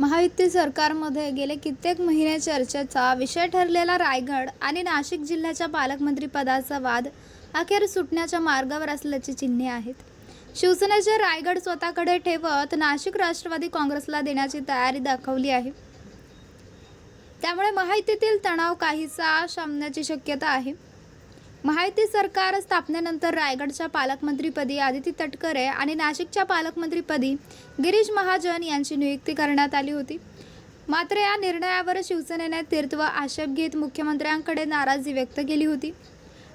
महायुती सरकारमध्ये गेले कित्येक महिने चर्चेचा विषय ठरलेला रायगड आणि नाशिक जिल्ह्याच्या पालकमंत्रीपदाचा वाद अखेर सुटण्याच्या मार्गावर असल्याची चिन्हे आहेत. शिवसेनेचे रायगड स्वतःकडे ठेवत नाशिक राष्ट्रवादी काँग्रेसला देण्याची तयारी दाखवली आहे. त्यामुळे महायुतीतील तणाव काहीसा शमण्याची शक्यता आहे. महायुती सरकार स्थापनेनंतर रायगडच्या पालकमंत्रीपदी आदिती तटकरे आणि नाशिकच्या पालकमंत्रीपदी गिरीश महाजन यांची नियुक्ती करण्यात आली होती. मात्र या निर्णयावर शिवसेनेने तीर्थ व आक्षेप घेत मुख्यमंत्र्यांकडे नाराजी व्यक्त केली होती.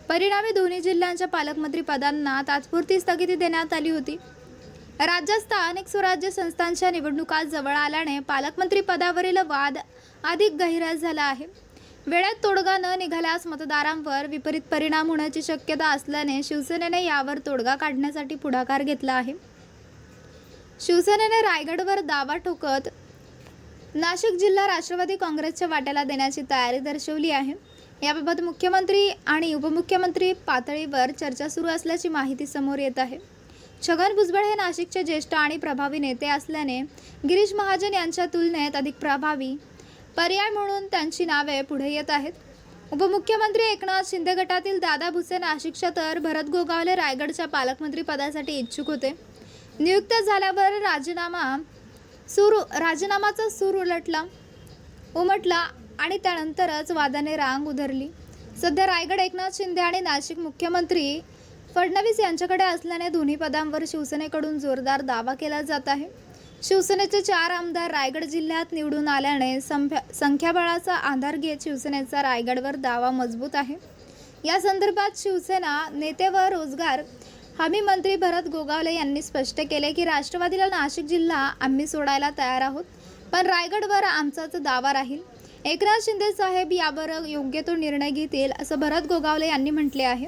परिणामी दोन्ही जिल्ह्यांच्या पालकमंत्रीपदांना तात्पुरती स्थगिती देण्यात आली होती. राज्यात स्थानिक स्वराज्य संस्थांच्या निवडणुका जवळ आल्याने पालकमंत्री पदावरील वाद अधिक गहिरा झाला आहे. वेळेत तोडगा न निघाल्यास मतदारांवर विपरीत परिणाम होण्याची शक्यता असल्याने शिवसेनेने यावर तोडगा काढण्यासाठी पुढाकार घेतला आहे. शिवसेनेने रायगडवर दावा ठोकत नाशिक जिल्हा राष्ट्रवादी काँग्रेसच्या वाट्याला देण्याची तयारी दर्शवली आहे. याबाबत मुख्यमंत्री आणि उपमुख्यमंत्री पातळीवर चर्चा सुरू असल्याची माहिती समोर येत आहे. छगन भुजबळ हे नाशिकचे ज्येष्ठ आणि प्रभावी नेते असल्याने गिरीश महाजन यांच्या तुलनेत अधिक प्रभावी पर्याय म्हणून त्यांची नावे पुढे येत आहेत. उपमुख्यमंत्री एकनाथ शिंदे गटातील दादा भुसे नाशिकच्या तर भरत गोगावले रायगडच्या पालकमंत्री पदासाठी इच्छुक होते. नियुक्त झाल्यावर राजीनामा सूर राजीनामाचा सूर उलटला उमटला आणि त्यानंतरच वादाने रांग उधरली. सध्या रायगड एकनाथ शिंदे आणि नाशिक मुख्यमंत्री फडणवीस यांच्याकडे असल्याने दोन्ही पदांवर शिवसेनेकडून जोरदार दावा केला जात आहे. शिवसेनेचे चार आमदार रायगड जिल्ह्यात निवडून आल्याने संख्या संख्याबळाचा आधार घेत शिवसेनेचा रायगडवर दावा मजबूत आहे. या संदर्भात शिवसेना नेते व रोजगार हमी मंत्री भरत गोगावले यांनी स्पष्ट केले की राष्ट्रवादीला नाशिक जिल्हा आम्ही सोडायला तयार आहोत पण रायगडवर आमचाच दावा राहील. एकनाथ शिंदे साहेब यावर योग्य तो निर्णय घेतील असं भरत गोगावले यांनी म्हटले आहे.